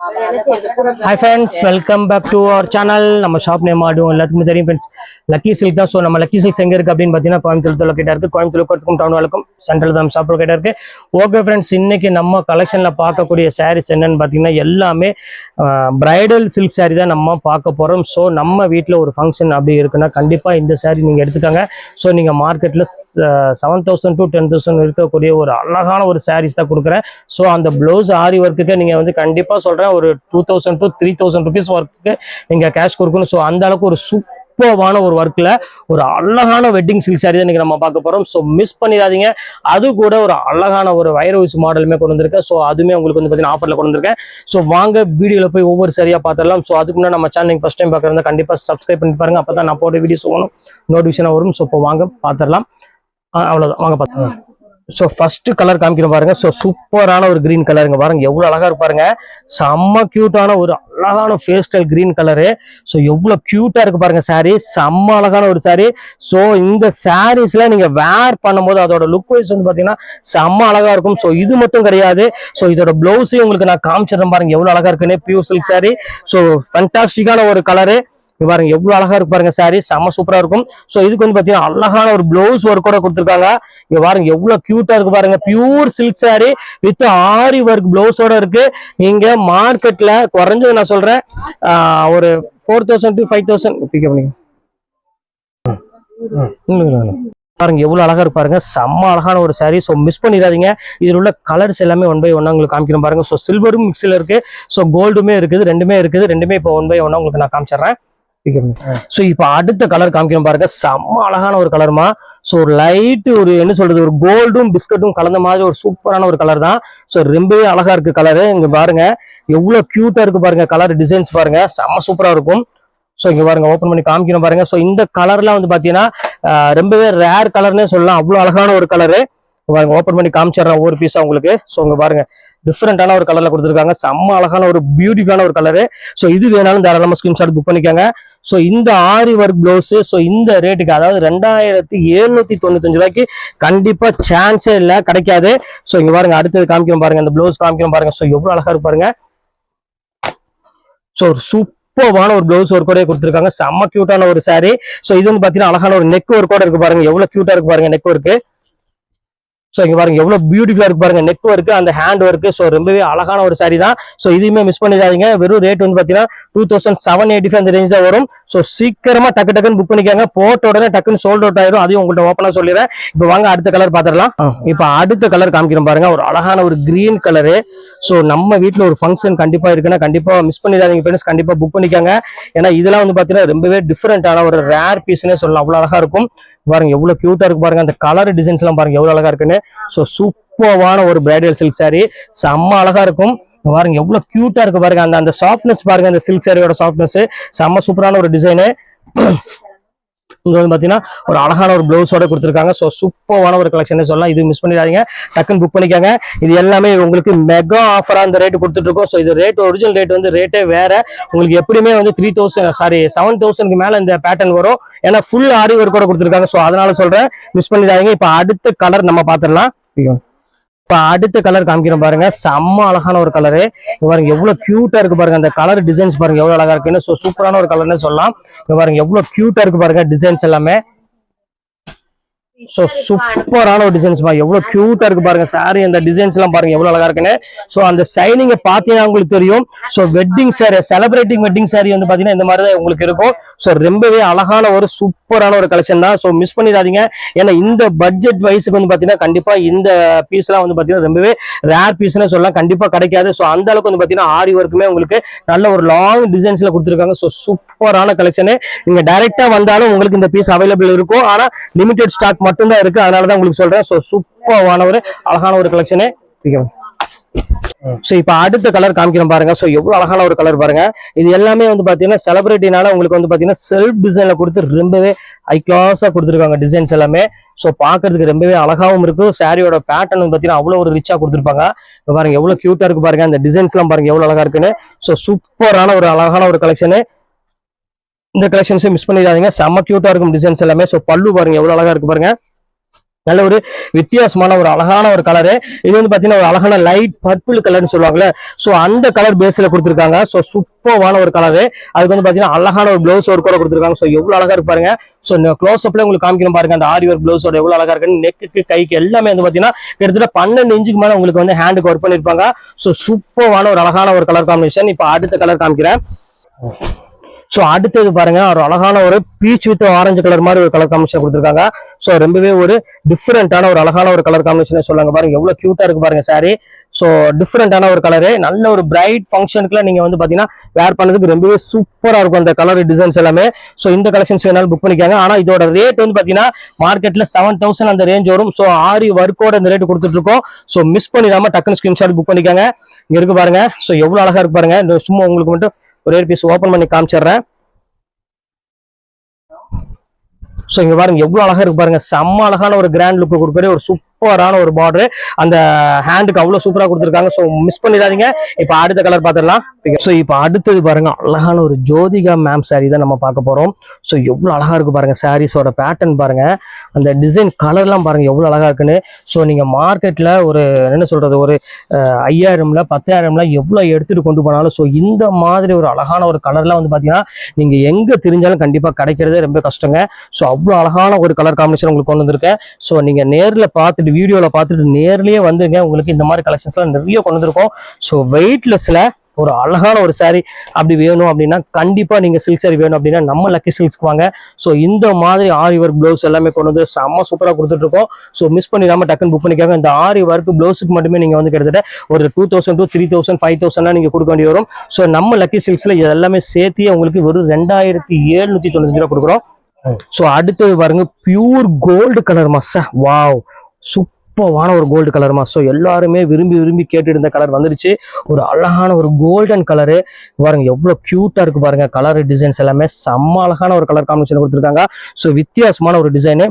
Hi friends welcome back to our channel நம்ம shop name ஆடும் எல்லாத்துக்குமே தெரியும் ஃப்ரெண்ட்ஸ் லக்கி சில்க் தான். ஸோ நம்ம லக்கி சில்க்ஸ் எங்கே இருக்குது அப்படின்னு பார்த்தீங்கன்னா கோயம்புத்தூர் லொக்கேட்டாக இருக்குது கோயம்புத்தூர் லொக்கேட்டுக்கும் டவுன் வழக்கம். சென்ட்ரல் தான் ஷாப் லொக்கேட்டாக இருக்குது ஓகே ஃப்ரெண்ட்ஸ் இன்னைக்கு நம்ம கலெக்ஷனில் பார்க்கக்கூடிய சாரீஸ் என்னென்னு பார்த்தீங்கன்னா எல்லாமே பிரைடல் சில்க் சாரீ தான் நம்ம பார்க்க போகிறோம் ஸோ நம்ம வீட்டில் ஒரு ஃபங்க்ஷன் அப்படி இருக்குன்னா கண்டிப்பாக இந்த சாரீ நீங்கள் எடுத்துக்காங்க. ஸோ நீங்கள் மார்க்கெட்டில் seven thousand to ten thousand இருக்கக்கூடிய ஒரு அழகான ஒரு சாரீஸ் தான் கொடுக்குறேன். ஸோ அந்த ப்ளவுஸ் ஆரி ஒர்க்குக்கு நீங்கள் வந்து கண்டிப்பாக சொல்கிறேன் ஒரு two thousand to three thousand rupees ஒர்க்குக்கு நீங்கள் கேஷ் கொடுக்கணும். ஸோ அந்த அளவுக்கு ஒரு சூப்பர்வான ஒரு ஒர்க்கில் ஒரு அழகான வெட்டிங் சில்க் சாரி தான் நம்ம பார்க்க போகிறோம் ஸோ மிஸ் பண்ணிடாதீங்க. அது கூட ஒரு அழகான ஒரு வைரவிஸ் மாடலுமே கொண்டு வந்திருக்கேன். ஸோ அதுவுமே உங்களுக்கு வந்து பார்த்தீங்கன்னா ஆஃபரில் கொண்டு வந்திருக்கேன். ஸோ வாங்க வீடியோவில் போய் ஒவ்வொரு சரியாக பார்த்துடலாம் ஸோ அதுக்கு முன்னாடி நம்ம சேனல் ஃபஸ்ட் டைம் பார்க்குறதா கண்டிப்பாக சப்ஸ்கிரைப் பண்ணி பாருங்கள் அப்போ தான் நான் போட்ட வீடியோஸ் வரும் நோட்டிஃபிகேஷனாக வரும். ஸோ இப்போ வாங்க பார்த்துடலாம் அவ்வளோதான் வாங்க பார்த்துக்கலாம் ஸோ ஃபர்ஸ்ட் கலர் காமிக்கிறோம் பாருங்க. ஸோ சூப்பரான ஒரு கிரீன் கலருங்க பாருங்க. எவ்வளோ அழகா இருப்பாருங்க செம்ம கியூட்டான ஒரு அழகான ஃபேஸ்டல் கிரீன் கலரு ஸோ எவ்வளோ கியூட்டா இருக்கு பாருங்க saree. செம்ம அழகான ஒரு saree. ஸோ இந்த சாரீஸ்ல நீங்க வேர் பண்ணும்போது அதோட லுக் வைஸ் வந்து பாத்தீங்கன்னா செம்ம அழகா இருக்கும். ஸோ இது மட்டும் கிடையாது. ஸோ இதோட பிளவுஸையும் உங்களுக்கு நான் காமிச்சிடுறேன் பாருங்க. எவ்வளோ அழகா இருக்குன்னு. பியூர் சில்க் ஸோ ஃபண்டாஸ்டிக்கான ஒரு கலரு இங்க பாருங்க எவ்வளவு அழகா இருக்கு பாருங்க சாரி செம்ம சூப்பரா இருக்கும். சோ இதுக்கு வந்து பாத்தீங்கன்னா அழகான ஒரு பிளவுஸ் ஒர்க்கோட கொடுத்துருக்காங்க. இங்க பாருங்க எவ்வளவு கியூட்டா இருக்கு பாருங்க. Pure silk sari with aari work பிளவுஸோட இருக்கு. நீங்க மார்க்கெட்ல குறைஞ்சது நான் சொல்றேன் ஒரு four thousand to five thousand pickup ம். பாருங்க எவ்வளவு அழகா இருக்கு பாருங்க. செம்ம அழகான ஒரு saree. ஸோ மிஸ் பண்ணிடாதீங்க. இதில் உள்ள கலர்ஸ் எல்லாமே ஒன் பை ஒன்னா உங்களுக்கு காமிக்கிறேன் பாருங்க. ஸோ சில்வரும் மிக்ஸில் இருக்கு. ஸோ கோல்டுமே இருக்குது ரெண்டுமே இருக்குது. ரெண்டுமே இப்போ ஒன் பை ஒன்னா உங்களுக்கு நான் காமிச்சிடுறேன். ஸோ இப்போ அடுத்த கலர் காமிக்கிறோம் பாருங்க. செம்ம அழகான ஒரு கலர்மா ஸோ ஒரு லைட் ஒரு என்ன சொல்றது ஒரு கோல்டும் பிஸ்கட்டும் கலந்த மாதிரி ஒரு சூப்பரான ஒரு கலர் தான். ஸோ ரொம்பவே அழகா இருக்கு கலரு இங்க பாருங்க. எவ்வளவு கியூட்டா இருக்கு பாருங்க கலர் டிசைன்ஸ் பாருங்க. செம்ம சூப்பரா இருக்கும். ஸோ இங்க பாருங்க ஓப்பன் பண்ணி காமிக்கிறோம் பாருங்க. ஸோ இந்த கலர்லாம் வந்து பாத்தீங்கன்னா ரொம்பவே ரேர் கலர்னே சொல்லலாம். அவ்வளோ அழகான ஒரு கலரு பாருங்க ஓப்பன் பண்ணி காமிச்சிடுறேன் ஒவ்வொரு பீஸா உங்களுக்கு. ஸோ இங்க பாருங்க. டிஃப்ரெண்டான ஒரு கலர்ல கொடுத்துருக்காங்க. செம்ம அழகான ஒரு பியூட்டிஃபுல்லான ஒரு கலரு ஸோ இது வேணாலும் தாராளமா ஸ்கிரீன்ஷாட் புக் பண்ணிக்கோங்க. ஸோ இந்த ஆரி ஒர்க் ப்ளவுஸு ஸோ இந்த ரேட்டுக்கு அதாவது ரெண்டாயிரத்தி எழுநூத்தி தொண்ணூத்தஞ்சு ரூபாய்க்கு கண்டிப்பா சான்ஸே இல்லை கிடைக்காது. ஸோ இங்க பாருங்க அடுத்தது காமிக்கிறோம் பாருங்க இந்த ப்ளவுஸ் காமிக்கிறோம் பாருங்க. ஸோ எவ்வளவு அழகா இருக்கு பாருங்க. ஸோ ஒரு சூப்பர்வான ஒரு ப்ளவுஸ் ஒர்க் கூட கொடுத்துருக்காங்க. செம்ம கியூட்டான ஒரு சாரி ஸோ இது வந்து பார்த்தீங்கன்னா அழகான ஒரு நெக் ஒர்க்கோட இருக்கு பாருங்க. எவ்வளோ கியூட்டா இருக்கு பாருங்க நெக் ஒர்க்கு ஸோ இங்க பாருங்க எவ்வளவு பியூட்டிஃபுல்லா இருக்கு பாருங்க. நெக் ஒர்க் அந்த ஹேண்ட் ஒர்க் ஸோ ரொம்பவே அழகான ஒரு saree தான். ஸோ இதையுமே மிஸ் பண்ணிடாதீங்க. வெறும் ரேட் வந்து பாத்தீங்கன்னா two thousand seven eighty five அந்த ரேஞ்ச் தான் வரும். ஸோ சீக்கிரமா டக்கு டக்குன்னு புக் பண்ணிக்கோங்க. போட்ட உடனே டக்குன்னு சோல்ட் அவுட் ஆயிரும். அதையும் உங்கள்ட்ட ஓப்பனா சொல்லிடுறேன். இப்போ வாங்க அடுத்த கலர் பாத்திரலாம் இப்போ அடுத்த கலர் காமிக்கிறோம் பாருங்க. ஒரு அழகான ஒரு கிரீன் கலரு ஸோ நம்ம வீட்ல ஒரு ஃபங்க்ஷன் கண்டிப்பா இருக்குன்னா கண்டிப்பா மிஸ் பண்ணிடாதீங்க ஃப்ரெண்ட்ஸ் கண்டிப்பா புக் பண்ணிக்கோங்க. ஏன்னா இதெல்லாம் வந்து பாத்தீங்கன்னா ரொம்பவே டிஃப்ரெண்டான ஒரு ரேர் பீஸ்னே சொல்லலாம். அவ்வளவு அழகா இருக்கும். பாருங்க எவ்வளவு கியூட்டா இருக்கு பாருங்க. அந்த கலர் டிசைன்ஸ் எல்லாம் பாருங்க எவ்வளவு அழகா இருக்குன்னு. ஸோ சூப்பர்வான ஒரு பிரைடல் சில்க் சாரி செம்ம அழகா இருக்கும். பாருங்க எவ்வளவு கியூட்டா இருக்கு பாருங்க. அந்த அந்த சாஃப்ட்னஸ் பாருங்க அந்த சில்க் சாரியோட சாஃப்ட்னஸ் செம்ம சூப்பரான ஒரு டிசைனு இங்கே வந்து பாத்தீங்கன்னா ஒரு அழகான ஒரு ப்ளவுஸோட கொடுத்துருக்காங்க. ஸோ சூப்பரான ஒரு கலெக்ஷன் சொல்லலாம். இது மிஸ் பண்ணிடாதீங்க. டக்குன்னு புக் பண்ணிக்கோங்க. இது எல்லாமே உங்களுக்கு மெகா ஆஃபராக அந்த ரேட் கொடுத்துட்ருக்கோம். ஸோ இது ரேட் ஒரிஜினல் ரேட் வந்து ரேட்டே வேறு. உங்களுக்கு எப்படியுமே வந்து த்ரீ தௌசண்ட் சாரி செவன் தௌசண்ட்க்கு மேலே இந்த பேட்டர்ன் வரும். ஏன்னா ஃபுல் ஆரி ஒர்க்கோட கொடுத்துருக்காங்க. ஸோ அதனால சொல்கிறேன் மிஸ் பண்ணிடாதீங்க. இப்போ அடுத்த கலர் நம்ம பார்த்துடலாம் இப்போ அடுத்த கலர் காமிக்கிறோம் பாருங்க. செம்ம அழகான ஒரு கலரு பாருங்க எவ்வளவு கியூட்டா இருக்கு பாருங்க. அந்த கலர் டிசைன்ஸ் பாருங்க எவ்வளவு அழகா இருக்குன்னு. ஸோ சூப்பரான ஒரு கலர்னு சொல்லலாம். பாருங்க எவ்வளவு கியூட்டா இருக்கு பாருங்க டிசைன்ஸ் எல்லாமே. ஸோ சூப்பரான ஒரு டிசைன்ஸ் பாருங்க எவ்வளவு கியூட்டா இருக்கு பாருங்க. சாரி அந்த டிசைன்ஸ் எல்லாம் பாருங்க. எவ்வளவு அழகா இருக்குன்னு. ஸோ அந்த ஷைனிங்க பாத்தீங்கன்னா உங்களுக்கு தெரியும். So wedding sari celebrating wedding sari வந்து பாத்தீங்கன்னா இந்த மாதிரி தான் உங்களுக்கு இருக்கும். ஸோ ரொம்பவே அழகான ஒரு சூப்பரான ஒரு கலெக்ஷன் தான். ஸோ மிஸ் பண்ணிடாதீங்க. ஏன்னா இந்த பட்ஜெட் வைஸுக்கு வந்து பாத்தீங்கன்னா கண்டிப்பா இந்த பீஸ்லாம் வந்து பாத்தீங்கன்னா ரொம்பவே ரேர் பீஸ்னு சொல்லலாம். கண்டிப்பா கிடைக்காது. ஸோ அந்த அளவுக்கு வந்து பாத்தீங்கன்னா ஆரி ஒர்க்குமே உங்களுக்கு நல்ல ஒரு லாங் டிசைன்ஸ்ல கொடுத்துருக்காங்க. ஸோ சூப்பரான கலெக்ஷனு நீங்க டைரக்டா வந்தாலும் உங்களுக்கு இந்த பீஸ் அவைலபிள் இருக்கும். ஆனா லிமிடெட் ஸ்டாக் மட்டும்தான் இருக்கு. அதனாலதான் உங்களுக்கு சொல்றேன். ஸோ சூப்பரான ஒரு அழகான ஒரு கலெக்ஷனு ஸோ இப்போ அடுத்த கலர் காமிக்கிறோம் பாருங்க. ஸோ எவ்வளவு அழகான ஒரு கலர் பாருங்க. இது எல்லாமே வந்து பாத்தீங்கன்னா செலிபிரிட்டினால உங்களுக்கு வந்து பாத்தீங்கன்னா செல்ஃப் டிசைன்ல கொடுத்து ரொம்பவே ஹை கிளாஸா கொடுத்துருக்காங்க டிசைன்ஸ் எல்லாமே. ஸோ பார்க்கறதுக்கு ரொம்பவே அழகாவும் இருக்கும் சாரியோட பேட்டர்ன் வந்து பாத்தீங்கன்னா அவ்வளோ ஒரு ரிச்சா கொடுத்துருப்பாங்க. பாருங்க எவ்வளவு கியூட்டா இருக்கு பாருங்க. அந்த டிசைன்ஸ் எல்லாம் பாருங்க எவ்வளவு அழகா இருக்குன்னு. ஸோ சூப்பரான ஒரு அழகான ஒரு கலெக்ஷனு இந்த கலெக்ஷன்ஸை மிஸ் பண்ணிடாதீங்க. செம்ம கியூட்டா இருக்கும் டிசைன்ஸ் எல்லாமே. ஸோ பல்லு பாருங்க எவ்வளவு அழகா இருக்கு பாருங்க. நல்ல ஒரு வித்தியாசமான ஒரு அழகான ஒரு கலரு இது வந்து பாத்தீங்கன்னா ஒரு அழகான லைட் பர்பிள் கலர்னு சொல்லுவாங்கல்ல. சோ அந்த கலர் பேஸ்ல கொடுத்துருக்காங்க. சோ சூப்பர்வான ஒரு கலரு அதுக்கு வந்து பாத்தீங்கன்னா அழகான ஒரு ப்ளவுஸ் ஒரு கூட கொடுத்துருக்காங்க. சோ எவ்வளவு அழகா இருக்கு பாருங்க. சோ க்ளோஸ் அப்ல உங்களுக்கு காமிக்கணும் பாருங்க. அந்த ஆரி ஒர்க் ப்ளவுஸோட எவ்வளவு அழகா இருக்குன்னு. நெக்கு கைக்கு எல்லாமே வந்து பாத்தீங்கன்னா கிட்டத்தட்ட பன்னெண்டு இன்ச்சுக்கு மேல உங்களுக்கு வந்து ஹேண்டுக்கு ஒர்க் பண்ணிருப்பாங்க. சோ சூப்பர்வான ஒரு அழகான ஒரு கலர் காம்பினேஷன் இப்போ அடுத்த கலர் காமிக்கிறேன். ஸோ அடுத்தது பாருங்க ஒரு அழகான ஒரு பீச் வித் ஆரஞ்சு கலர் மாதிரி ஒரு கலர் காம்பினேஷன் கொடுத்துருக்காங்க. ஸோ ரொம்பவே ஒரு டிஃப்ரெண்டான ஒரு அழகான ஒரு கலர் காம்பினேஷன் சொல்லுங்க பாருங்க எவ்வளோ க்யூட்டா இருக்கு பாருங்க சாரி ஸோ டிஃப்ரெண்டான ஒரு கலரு நல்ல ஒரு பிரைட் ஃபங்க்ஷனுக்குலாம் நீங்க வந்து பாத்தீங்கன்னா வேர் பண்ணதுக்கு ரொம்பவே சூப்பரா இருக்கும் அந்த கலர் டிசைன்ஸ் எல்லாமே. ஸோ இந்த கலெக்ஷன்ஸ் வேணாலும் புக் பண்ணிக்காங்க. ஆனா இதோட ரேட் வந்து பாத்தீங்கன்னா மார்க்கெட்ல செவன் தௌசண்ட் அந்த ரேஞ்ச் வரும். ஸோ ஆரி ஒர்க்கோட இந்த ரேட் கொடுத்துட்டு இருக்கோம் ஸோ மிஸ் பண்ணிடாம டக்குன்னு ஸ்கிரீன்ஷாட் புக் பண்ணிக்காங்க. இங்க இருக்கு பாருங்க. ஸோ எவ்வளவு அழகா இருக்கு பாருங்க. இந்த சும்மா உங்களுக்கு மட்டும் ஒரே பீஸ் ஓபன் பண்ணி காமிச்சிடுறேன். ஸோ இங்க பாருங்க எவ்வளவு அழகா இருக்கு பாருங்க. செம்ம அழகான ஒரு கிராண்ட் லுக் கொடுக்குற ஒரு சூப்பரான ஒரு பார்டர் அந்த ஹேண்டுக்கு அவ்வளவு சூப்பரா கொடுத்துருக்காங்க. ஸோ மிஸ் பண்ணிடாதீங்க. இப்போ அடுத்த கலர் பார்த்துடலாம். ஸோ இப்போ அடுத்தது பாருங்க அழகான ஒரு ஜோதிகா மேம் சாரீ தான் நம்ம பார்க்க போறோம். ஸோ எவ்வளோ அழகா இருக்கு பாருங்க சாரீஸோட பேட்டர்ன் பாருங்க. அந்த டிசைன் கலர்லாம் பாருங்க எவ்வளோ அழகா இருக்குன்னு. ஸோ நீங்க மார்க்கெட்ல ஒரு என்ன சொல்றது ஒரு ஐயாயிரம்ல பத்தாயிரம்ல எவ்வளோ எடுத்துட்டு கொண்டு போனாலும் ஸோ இந்த மாதிரி ஒரு அழகான ஒரு கலர்லாம் வந்து பார்த்தீங்கன்னா நீங்க எங்க தெரிஞ்சாலும் கண்டிப்பா கிடைக்கிறதே ரொம்ப கஷ்டங்க. ஸோ அவ்வளோ அழகான ஒரு கலர் காம்பினேஷன் உங்களுக்கு கொண்டு வந்திருக்கேன். ஸோ நீங்க நேரில் பார்த்துட்டு வீடியோவில் பார்த்துட்டு நேர்லயே வந்துங்க உங்களுக்கு இந்த மாதிரி கலெக்ஷன்ஸ்லாம் நிறைய கொண்டு வந்திருக்கோம். ஸோ வெயிட்லெஸ்ல ஒரு அழகான ஒரு சாரீ அப்படி வேணும் அப்படின்னா கண்டிப்பாக நீங்கள் சில்க் saree வேணும் அப்படின்னா நம்ம லக்கி சில்க்ஸ்க்கு வாங்க. ஸோ இந்த மாதிரி ஆரி ஒர்க் ப்ளவுஸ் எல்லாமே கொண்டு வந்து செம்ம சூப்பராக கொடுத்துட்ருக்கோம் ஸோ மிஸ் பண்ணிடாம டக்குன்னு புக் பண்ணிக்காங்க. இந்த ஆரி ஒர்க் ப்ளவுஸுக்கு மட்டுமே நீங்கள் வந்து கிட்டத்தட்ட ஒரு two thousand to three thousand five thousand நீங்கள் கொடுக்க வேண்டி வரும். ஸோ நம்ம லக்கி சில்க்ஸில் இது எல்லாமே சேர்த்து உங்களுக்கு வெறும் ரெண்டாயிரத்தி ஏழ்நூற்றி தொண்ணூத்தஞ்சு ரூபா கொடுக்குறோம். ஸோ அடுத்தது பாருங்க பியூர் கோல்டு கலர் மஸ்ஸா வாவ் சூப்பர் சூப்பரான ஒரு கோல்டு கலர்மா ஸோ எல்லாருமே விரும்பி விரும்பி கேட்டு இருந்த கலர் வந்துருச்சு. ஒரு அழகான ஒரு கோல்டன் கலரு பாருங்க எவ்வளோ க்யூட்டாக இருக்குது பாருங்க. கலர் டிசைன்ஸ் எல்லாமே செம்ம அழகான ஒரு கலர் காம்பினேஷன் கொடுத்துருக்காங்க. ஸோ வித்தியாசமான ஒரு டிசைனு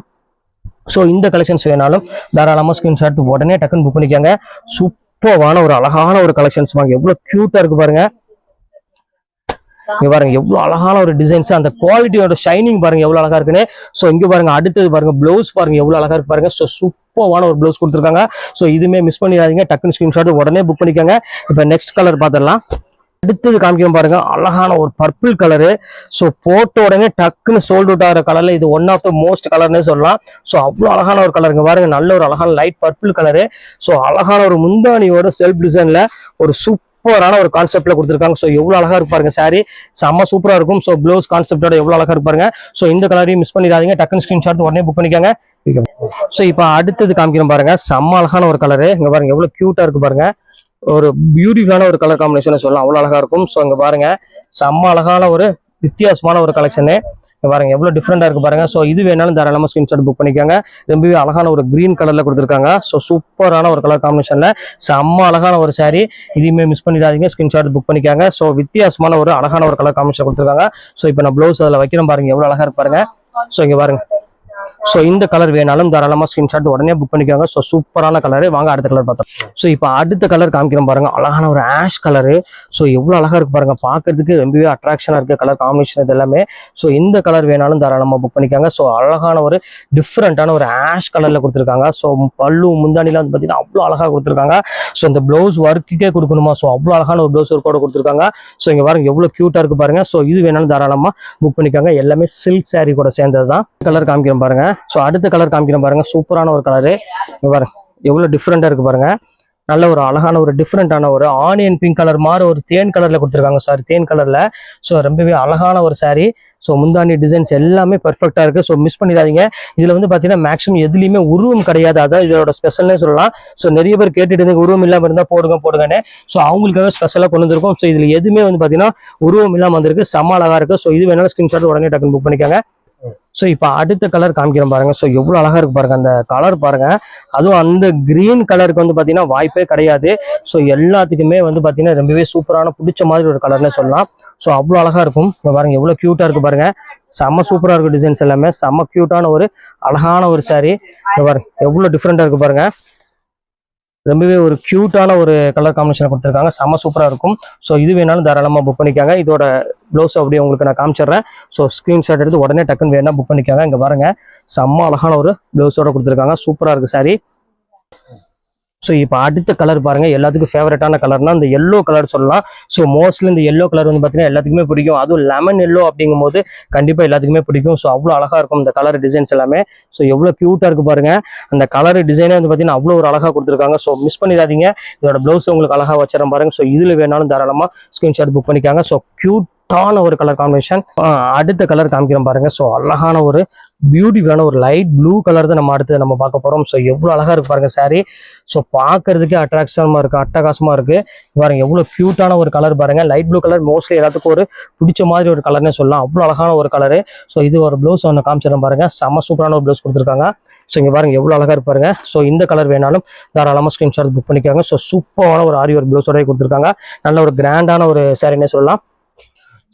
ஸோ இந்த கலெக்ஷன்ஸ் வேணாலும் தாராளமாக ஸ்கிரீன்ஷாட் உடனே டக்குன்னு புக் பண்ணிக்கோங்க. சூப்பர்வான ஒரு அழகான ஒரு கலெக்ஷன்ஸ் வாங்க எவ்வளோ க்யூட்டாக இருக்கு பாருங்கள் இங்க பாருங்க எவ்வளவு அழகான ஒரு டிசைன்ஸ் அந்த குவாலிட்டியோட ஷைனிங் பாருங்க எவ்வளவு அழகா இருக்குன்னு. சோ இங்க பாருங்க அடுத்தது பாருங்க ப்ளவுஸ் பாருங்க எவ்வளவு அழகா இருக்கு பாருங்க. ஸோ சூப்பரான ஒரு ப்ளவுஸ் கொடுத்துருக்காங்க. ஸோ இதுமே மிஸ் பண்ணிடாதீங்க. டக்குன்னு ஸ்கிரீன்ஷாட் உடனே புக் பண்ணிக்கோங்க. இப்போ நெக்ஸ்ட் கலர் பார்த்துடலாம் அடுத்தது காமிக்க பாருங்க அழகான ஒரு பர்பிள் கலரு ஸோ போட்ட உடனே டக்குன்னு சோல்ட் அவுட் ஆகிற கலர்ல இது ஒன் ஆஃப் த மோஸ்ட் கலர்னே சொல்லலாம். ஸோ அவ்வளோ அழகான ஒரு கலருங்க பாருங்க நல்ல ஒரு அழகான லைட் பர்பிள் கலரு ஸோ அழகான ஒரு முந்தானியோட செல்ஃப் டிசைன்ல ஒரு சூப்பர் சூப்பரான ஒரு கான்செப்ட்ல கொடுத்துருக்காங்க. ஸோ எவ்வளோ அழகா இருப்பாருங்க பாருங்க சாரி செம்ம சூப்பராக இருக்கும். ஸோ ப்ளவுஸ் கான்செப்டோட எவ்வளோ அழகா இருப்பாருங்க ஸோ இந்த கலரையும் மிஸ் பண்ணிடாதீங்க. டக்குன்னு ஸ்கிரீன்ஷாட் உடனே புக் பண்ணிக்கோங்க. ஸோ இப்போ அடுத்தது காமிக்கிறோம் பாருங்க. செம்ம அழகான ஒரு கலரு இங்க பாருங்க எவ்வளவு க்யூட்டா இருக்கு பாருங்க. ஒரு பியூட்டிஃபுல்லான ஒரு கலர் காம்பினேஷன் சொல்லலாம். அவ்வளோ அழகா இருக்கும். ஸோ இங்கே பாருங்க. செம்ம அழகான ஒரு வித்தியாசமான ஒரு கலெக்ஷனு பாருங்க. எவ்வளோ டிஃப்ரெண்டாக இருக்கு பாருங்க. ஸோ இது வேணாலும் தாராளமா ஸ்கிரீன்ஷாட் புக் பண்ணிக்கோங்க. ரொம்பவே அழகான ஒரு கிரீன் கலரில் கொடுத்துருக்காங்க. ஸோ சூப்பரான ஒரு கலர் காம்பினேஷனில் செம்ம அழகான ஒரு சாரீ இதையுமே மிஸ் பண்ணிடாதீங்க. ஸ்கிரீன்ஷாட் புக் பண்ணிக்காங்க. ஸோ வித்தியாசமான ஒரு அழகான ஒரு கலர் காம்பினேஷன் கொடுத்துருக்காங்க. ஸோ இப்போ நான் ப்ளவுஸ் அதில் வைக்கிறேன் பாருங்க. எவ்வளோ அழகா இருப்பாருங்க பாருங்க. ஸோ இங்கே பாருங்க. ஸோ இந்த கலர் வேணாலும் தாராளமா ஸ்கிரீன்ஷாட் உடனே புக் பண்ணிக்கோங்க. ஸோ சூப்பரான கலர் வாங்க அடுத்த கலர் பார்த்தோம் ஸோ இப்போ அடுத்த கலர் காமிக்கிறோம் பாருங்க. அழகான ஒரு ஆஷ் கலரு ஸோ எவ்வளோ அழகா இருக்கு பாருங்க. பார்க்கறதுக்கு ரொம்பவே அட்ராக்ஷனாக இருக்கு. கலர் காம்பினேஷன் இது எல்லாமே ஸோ இந்த கலர் வேணாலும் தாராளமா புக் பண்ணிக்கோங்க. ஸோ அழகான ஒரு டிஃப்ரெண்டான ஒரு ஆஷ் கலர்ல கொடுத்துருக்காங்க. ஸோ பல்லு முந்தானிலாம் வந்து பார்த்தீங்கன்னா அவ்வளோ அழகா கொடுத்துருக்காங்க. ஸோ இந்த ப்ளவுஸ் ஒர்க்குக்கே கொடுக்கணுமா? ஸோ அவ்வளோ அழகான ஒரு ப்ளவுஸ் ஒர்க்கோட கொடுத்துருக்காங்க. ஸோ இங்க பாருங்க எவ்வளோ க்யூட்டா இருக்கு பாருங்க. ஸோ இது வேணாலும் தாராளமா புக் பண்ணிக்கோங்க. எல்லாமே சில்க் saree கூட சேர்ந்தது தான் கலர் காமிக்கிறோம் பாருங்க. ஸோ அடுத்த கலர் காமிக்கிறேன் பாருங்க. சூப்பரான ஒரு கலரு பாருங்க. எவ்வளோ டிஃப்ரெண்டா இருக்கு பாருங்க. நல்ல ஒரு அழகான ஒரு டிஃப்ரெண்டான ஒரு ஆனியன் பிங்க் கலர் மாதிரி ஒரு தேன் கலர்ல கொடுத்துருக்காங்க. சார் தேன் கலர்ல ஸோ ரொம்பவே அழகான ஒரு சாரீ ஸோ முந்தானி டிசைன்ஸ் எல்லாமே பர்ஃபெக்டாக இருக்கு. ஸோ மிஸ் பண்ணிடாதீங்க. இதுல வந்து பாத்தீங்கன்னா மேக்ஸிமம் எதுலையுமே உருவம் கிடையாது. அதான் இதோட ஸ்பெஷல்னே சொல்லலாம். ஸோ நிறைய பேர் கேட்டுட்டு இருந்தீங்க உருவம் இல்லாமல் இருந்தால் போடுங்க போடுங்கன்னு. ஸோ அவங்களுக்காக ஸ்பெஷலாக கொண்டு வந்திருக்கோம். ஸோ இதுல எதுவுமே வந்து பார்த்தீங்கன்னா உருவம் இல்லாமல் வந்திருக்கு. செம்ம அழகா இருக்குது ஸோ இது வேணாலும் ஸ்கிரீன்ஷாட் உடனே டக்குன்னு புக் பண்ணிக்கோங்க. ஸோ இப்போ அடுத்த கலர் காமிக்கிறோம் பாருங்க. ஸோ எவ்வளோ அழகாக இருக்கு பாருங்க. அந்த கலர் பாருங்க. அதுவும் அந்த கிரீன் கலருக்கு வந்து பார்த்தீங்கன்னா வாய்ப்பே கிடையாது. ஸோ எல்லாத்துக்குமே வந்து பார்த்தீங்கன்னா ரொம்பவே சூப்பரான பிடிச்ச மாதிரி ஒரு கலர்னு சொல்லலாம். ஸோ அவ்வளோ அழகாக இருக்கும். இப்போ பாருங்க எவ்வளோ க்யூட்டாக இருக்கு பாருங்க. செம்ம சூப்பராக இருக்கும் டிசைன்ஸ் எல்லாமே. செம்ம க்யூட்டான ஒரு அழகான ஒரு சாரீ பாருங்க எவ்வளோ டிஃப்ரெண்ட்டாக இருக்கு பாருங்க. ரொம்பவே ஒரு க்யூட்டான ஒரு கலர் காம்பினேஷன் கொடுத்துருக்காங்க. செம்ம சூப்பராக இருக்கும். ஸோ இது வேணாலும் தாராளமாக புக் பண்ணிக்காங்க. இதோட ப்ளவுஸ் அப்படியே உங்களுக்கு நான் காமிச்சிடுறேன். ஸோ ஸ்க்ரீன்ஷாட் எடுத்து உடனே டக்குன்னு வேணா புக் பண்ணிக்காங்க. இங்கே பாருங்க. செம்ம அழகான ஒரு ப்ளவுஸோட கொடுத்துருக்காங்க. சூப்பராக இருக்குது சாரி ஸோ இப்போ அடுத்த கலர் பாருங்க. எல்லாத்துக்கும் ஃபேவரட்டான கலர்னா இந்த எல்லோ கலர் சொல்லலாம். ஸோ மோஸ்ட்லி இந்த எல்லோ கலர் வந்து பார்த்தீங்கன்னா எல்லாத்துக்குமே பிடிக்கும். அதுவும் லெமன் எல்லோ அப்படிங்கும் போது கண்டிப்பாக எல்லாத்துக்குமே பிடிக்கும். ஸோ அவ்வளோ அழகாக இருக்கும் இந்த கலர் டிசைன்ஸ் எல்லாமே. ஸோ எவ்வளோ க்யூட்டாக இருக்குது பாருங்க. அந்த கலர் டிசைனே வந்து பார்த்தீங்கன்னா அவ்வளோ ஒரு அழகாக கொடுத்துருக்காங்க. ஸோ மிஸ் பண்ணிடாதீங்க. இதோட ப்ளவுஸ் உங்களுக்கு அழகாக வச்சிடறேன் பாருங்க. ஸோ இதில் வேணாலும் தாராளமாக ஸ்க்ரீன்ஷாட் புக் பண்ணிக்காங்க. ஸோ க்யூட்டான ஒரு கலர் காம்பினேஷன் அடுத்த கலர் காமிக்கிறோம் பாருங்க. ஸோ அழகான ஒரு பியூட்டிஃபுல்லான ஒரு லைட் ப்ளூ கலர் தான் நம்ம அடுத்து நம்ம பார்க்க போறோம். ஸோ எவ்வளோ அழகா இருக்கு பாருங்கள் saree. ஸோ பார்க்கறதுக்கே அட்ராக்ஷனமாக இருக்கு அட்டகாசமாக இருக்கு. பாருங்க எவ்வளோ க்யூட்டான ஒரு கலர் பாருங்க. லைட் ப்ளூ கலர் மோஸ்ட்லி எல்லாத்துக்கும் ஒரு பிடிச்ச மாதிரி ஒரு கலர்னே சொல்லலாம். அவ்வளோ அழகான ஒரு கலரு ஸோ இது ஒரு ப்ளவுஸ் ஒன்று காமிச்சிடும் பாருங்க. செம்ம சூப்பரான ஒரு ப்ளவுஸ் கொடுத்துருக்காங்க. ஸோ இங்கே பாருங்க எவ்வளோ அழகா இருப்பாருங்க பாருங்க. ஸோ இந்த கலர் வேணாலும் தாராளமாக ஸ்க்ரீன்ஷாட் புக் பண்ணிக்காங்க. ஸோ சூப்பரான ஒரு ஆரி ஒரு ப்ளவுஸோடய கொடுத்துருக்காங்க. நல்ல ஒரு கிராண்டான ஒரு சாரினே சொல்லலாம்.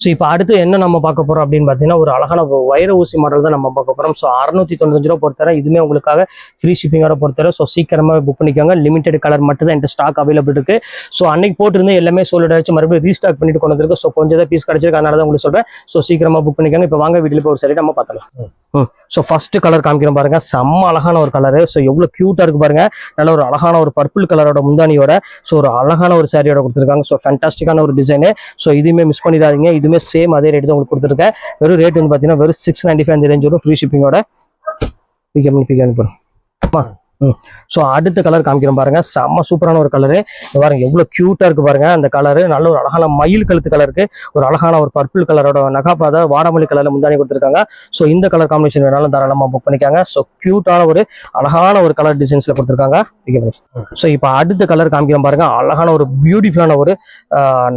ஸோ இப்போ அடுத்து என்ன நம்ம பார்க்க போறோம் அப்படின்னு பார்த்தீங்கன்னா ஒரு அழகான வைர ஊசி மாடல் தான் நம்ம பார்க்க போறோம். ஸோ அறுநூத்தி தொண்ணூத்தஞ்சு ரூபா பொறுத்தவரை இதுவுமே உங்களுக்காக ஃப்ரீ ஷிப்பிங்கோட பொறுத்தவரை ஸோ சீக்கிரமாக புக் பண்ணிக்கோங்க. லிமிடெட் கலர் மட்டும் தான் என்கிட்ட ஸ்டாக் அவைலபிள் இருக்கு. ஸோ அன்னைக்கு போட்டிருந்தே எல்லாமே சோல்ட் ஆச்சு மறுபடியும் ரீஸ்டாக் பண்ணிட்டு கொண்டு வந்திருக்கு. ஸோ கொஞ்சம் தான் பீஸ் கிடைச்சிருக்கு. அதனால தான் உங்களுக்கு சொல்றேன். ஸோ சீக்கிரமா புக் பண்ணிக்கோங்க. இப்போ வாங்க வீட்டில் போய் ஒரு சரி நம்ம பார்த்தலாம் ஸோ ஃபர்ஸ்ட் கலர் காமிக்கிறோம் பாருங்க. செம்ம அழகான ஒரு கலரு ஸோ எவ்வளோ க்யூட்டாக இருக்கு பாருங்க. நல்ல ஒரு அழகான ஒரு பர்பிள் கலரோட முந்தானியோட ஸோ ஒரு அழகான ஒரு சாரியோட கொடுத்துருக்காங்க. ஸோ ஃபேண்டாஸ்டிக்கான ஒரு டிசைனு ஸோ இதுவுமே மிஸ் பண்ணிடாதீங்க. இதுவுமே சேம் அதே ரேட் தான் உங்களுக்கு கொடுத்துருக்கேன். வெறும் ரேட் வந்து பார்த்தீங்கன்னா வெறும் சிக்ஸ் நைன்டி ஃபைவ் அந்த ரேஞ்ச் வரும் ஃப்ரீ ஷிப்பிங்கோட பிக்கப் பிக்கப் அனுப்புறோம் ஸோ அடுத்த கலர் காமிக்கிறோம் பாருங்க. செம்ம சூப்பரான ஒரு கலரு பாருங்க எவ்வளோ க்யூட்டாக இருக்கு பாருங்க. அந்த கலரு நல்ல ஒரு அழகான மயில் கழுத்து கலருக்கு ஒரு அழகான ஒரு பர்பிள் கலரோட நகாபாத வாடாமல்லி கலர்ல முந்தானி கொடுத்துருக்காங்க. ஸோ இந்த கலர் காம்பினேஷன் வேணாலும் தாராளமாக புக் பண்ணிக்காங்க. ஸோ க்யூட்டான ஒரு அழகான ஒரு கலர் டிசைன்ஸ்ல கொடுத்துருக்காங்க. ஸோ இப்போ அடுத்த கலர் காமிக்கிறோம் பாருங்க. அழகான ஒரு பியூட்டிஃபுல்லான ஒரு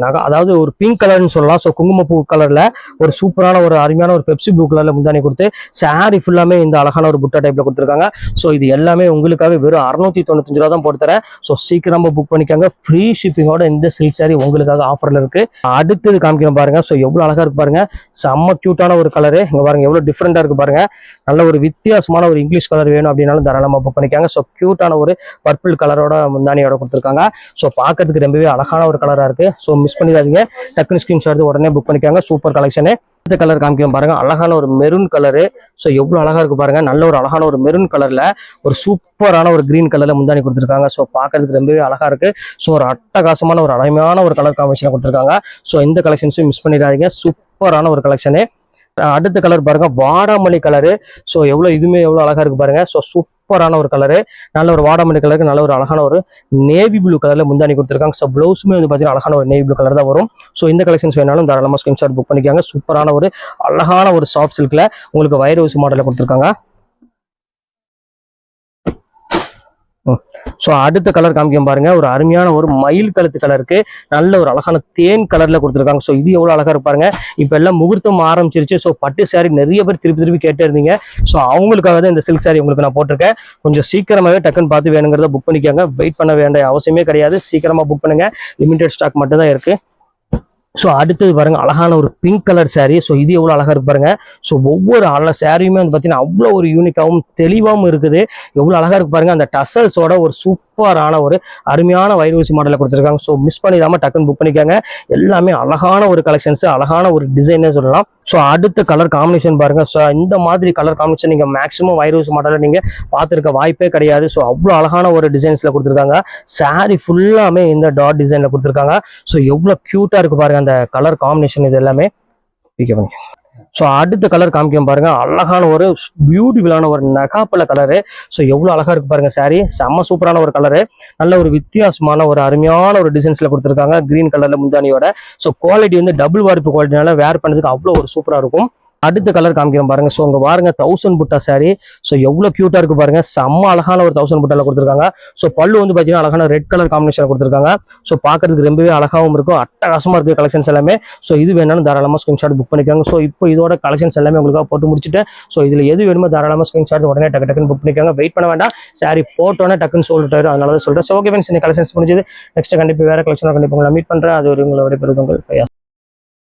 நகை அதாவது ஒரு பிங்க் கலர்னு சொல்லலாம். ஸோ குங்குமப்பூ கலர்ல ஒரு சூப்பரான ஒரு அருமையான ஒரு பெப்சி ப்ளூ கலர்ல முந்தானி கொடுத்து சாரி ஃபுல்லாமே இந்த அழகான ஒரு புட்டா டைப்ல கொடுத்துருக்காங்க. ஸோ இது எல்லாமே உங்களுக்காக வெறும் அறுநூத்தி தொண்ணூத்தஞ்சு ரூபா தான் போட்டு தரேன். ஸோ சீக்கிரமா புக் பண்ணிக்கோங்க. ஃப்ரீ ஷிப்பிங்கோட இந்த சில்க் சாரி உங்களுக்காக ஆஃபர்ல இருக்கு. அடுத்தது காமிக்கிறேன் பாருங்க. ஸோ எவ்வளவு அழகா இருக்கு பாருங்க. செம்ம கியூட்டான ஒரு கலரு இங்க பாருங்க எவ்வளவு டிஃப்ரெண்டா இருக்கு பாருங்க. நல்ல ஒரு வித்தியாசமான ஒரு இங்கிலீஷ் கலர் வேணும் அப்படின்னாலும் தாராளமா புக் பண்ணிக்காங்க. ஸோ கியூட்டான ஒரு பர்பிள் கலரோட முந்தானியோட கொடுத்துருக்காங்க. ஸோ பார்க்கறதுக்கு ரொம்பவே அழகான ஒரு கலரா இருக்கு. ஸோ மிஸ் பண்ணிடாதீங்க. டக்குனு ஸ்கிரீன்ஷாட் உடனே புக் பண்ணிக்காங்க. சூப்பர் கலெக்ஷனு இந்த கலர் காமிக்கும் பாருங்க. அழகான ஒரு மெரூன் கலரு ஸோ எவ்வளோ அழகா இருக்கு பாருங்க. நல்ல ஒரு அழகான ஒரு மெரூன் கலர்ல ஒரு சூப்பரான ஒரு கிரீன் கலர்ல முந்தானி கொடுத்துருக்காங்க. ஸோ பார்க்கறதுக்கு ரொம்பவே அழகா இருக்கு. ஸோ ஒரு அட்டகாசமான ஒரு அழகான ஒரு கலர் காம்பினேஷன் கொடுத்துருக்காங்க. ஸோ இந்த கலெக்ஷன்ஸும் மிஸ் பண்ணிடாதீங்க. சூப்பரான ஒரு கலெக்ஷனு அடுத்த கலர் பாருங்க. வாடாமல்லி கலரு ஸோ எவ்வளோ இதுவுமே எவ்வளோ அழகா இருக்கு பாருங்க. ஸோ சூப்பர் சூப்பரான ஒரு கலரு நல்ல ஒரு வாடாமணி கலருக்கு நல்ல ஒரு அழகான ஒரு நேவி ப்ளூ கலர்ல முந்தாணி கொடுத்துருக்காங்க. ஸோ ப்ளவுஸுமே வந்து பார்த்தீங்கன்னா அழகான ஒரு நேவி ப்ளூ கலர் தான் வரும். ஸோ இந்த கலெக்ஷன்ஸ் வேணாலும் தாராளமாக ஸ்கிரீன்ஷாட் புக் பண்ணிக்காங்க. சூப்பரான ஒரு அழகான ஒரு சாஃப்ட் சில்க்ல உங்களுக்கு வயர் ஹவுஸ் மாடலில் கொடுத்துருக்காங்க. ஸோ அடுத்த கலர் காமிக்கும் பாருங்க. ஒரு அருமையான ஒரு மயில் கழுத்து கலருக்கு நல்ல ஒரு அழகான தேன் கலர்ல கொடுத்துருக்காங்க. ஸோ இது எவ்வளோ அழகா இருப்பாருங்க இப்போ எல்லாம் முகூர்த்தம் ஆரம்பிச்சிருச்சு. ஸோ பட்டு சாரி நிறைய பேர் திருப்பி திருப்பி கேட்டே இருந்தீங்க. ஸோ அவங்களுக்காக தான் இந்த சில்க் சாரி உங்களுக்கு நான் போட்டிருக்கேன். கொஞ்சம் சீக்கிரமாகவே டக்குன்னு பார்த்து வேணுங்கிறத புக் பண்ணிக்கோங்க. வெயிட் பண்ண வேண்டிய அவசியமே கிடையாது. சீக்கிரமாக புக் பண்ணுங்க. லிமிடெட் ஸ்டாக் மட்டும் தான் இருக்குது ஸோ அடுத்தது பாருங்கள் அழகான ஒரு பிங்க் கலர் சாரீ ஸோ இது எவ்வளோ அழகாக இருக்கு பாருங்கள் ஸோ ஒவ்வொரு அழ சாரியுமே வந்து பார்த்தீங்கன்னா அவ்வளோ ஒரு யூனிக்காகவும் தெளிவாகவும் இருக்குது. எவ்வளோ அழகாக இருக்கு பாருங்கள் அந்த டசல்ஸோட ஒரு சூப்பரான ஒரு அருமையான வைரூசி மாடலில் கொடுத்துருக்காங்க. ஸோ மிஸ் பண்ணிடாமல் டக்குன்னு புக் பண்ணிக்காங்க. எல்லாமே அழகான ஒரு கலெக்ஷன்ஸ் அழகான ஒரு டிசைனே சொல்லலாம். ஸோ அடுத்த கலர் காம்பினேஷன் பாருங்கள் ஸோ இந்த மாதிரி கலர் காம்பினேஷன் நீங்கள் மேக்ஸிமம் வைரூசி மாடலில் நீங்கள் பார்த்துருக்க வாய்ப்பே கிடையாது. ஸோ அவ்வளோ அழகான ஒரு டிசைன்ஸில் கொடுத்துருக்காங்க. சாரீ ஃபுல்லாமே இந்த டாட் டிசைனில் கொடுத்துருக்காங்க. ஸோ எவ்வளோ க்யூட்டாக இருக்குது பாருங்கள் அந்த கலர் காம்பினேஷன் இது எல்லாமே பண்ணி. ஸோ அடுத்த கலர் காமிக்கும் பாருங்க. அழகான ஒரு பியூட்டிஃபுல்லான ஒரு நகாப்பல கலரு ஸோ எவ்வளோ அழகா இருக்கு பாருங்க சாரி செம்ம சூப்பரான ஒரு கலரு நல்ல ஒரு வித்தியாசமான ஒரு அருமையான ஒரு டிசைன்ஸ்ல கொடுத்துருக்காங்க கிரீன் கலர்ல முந்தானியோட. ஸோ குவாலிட்டி வந்து டபுள் வார்ப்பு குவாலிட்டினால வேர் பண்ணதுக்கு அவ்வளோ ஒரு சூப்பராக இருக்கும். அடுத்த கலர் காமிக்கிறோம் பாருங்க. ஸோ உங்க பாருங்க தௌசண்ட் புட்டா சாரி ஸோ எவ்வளோ கியூட்டா இருக்கு பாருங்க. செம்ம அழகான ஒரு தௌசண்ட் புட்டால கொடுத்துருக்காங்க. ஸோ பல்லு வந்து பார்த்தீங்கன்னா அழகான ரெட் கலர் காம்பினேஷன் கொடுத்துருக்காங்க. ஸோ பார்க்கறதுக்கு ரொம்பவே அழகாவும் இருக்கும். அட்டகாசமா இருக்கு கலெக்ஷன்ஸ் எல்லாமே. ஸோ இது வேணாலும் தாராளமாக ஸ்கிரீன்ஷாட் புக் பண்ணிக்கோங்க. ஸோ இப்போ இதோட கலெக்ஷன்ஸ் எல்லாமே உங்களுக்காக போட்டு முடிச்சுட்டு ஸோ இதில் எது வேணுமோ தாராளமாக ஸ்கிரீன்ஷாட் உடனே டக்கு டக்குன்னு புக் பண்ணிக்கோங்க. வெயிட் பண்ண வேண்டாம். சாரி போட்டோன்னே டக்குன்னு சொல்லிட்டாரு அதனால தான் சொல்கிறேன் ஸோ ஓகே ஃப்ரெண்ட்ஸ் இந்த கலெக்ஷன்ஸ் முடிஞ்சது. நெக்ஸ்ட் கண்டிப்பாக வேற கலெக்ஷனாக கண்டிப்பாக உங்களை மீட் பண்ணுறேன் அது ஒரு உங்களை விடைபெறுவது உங்கள்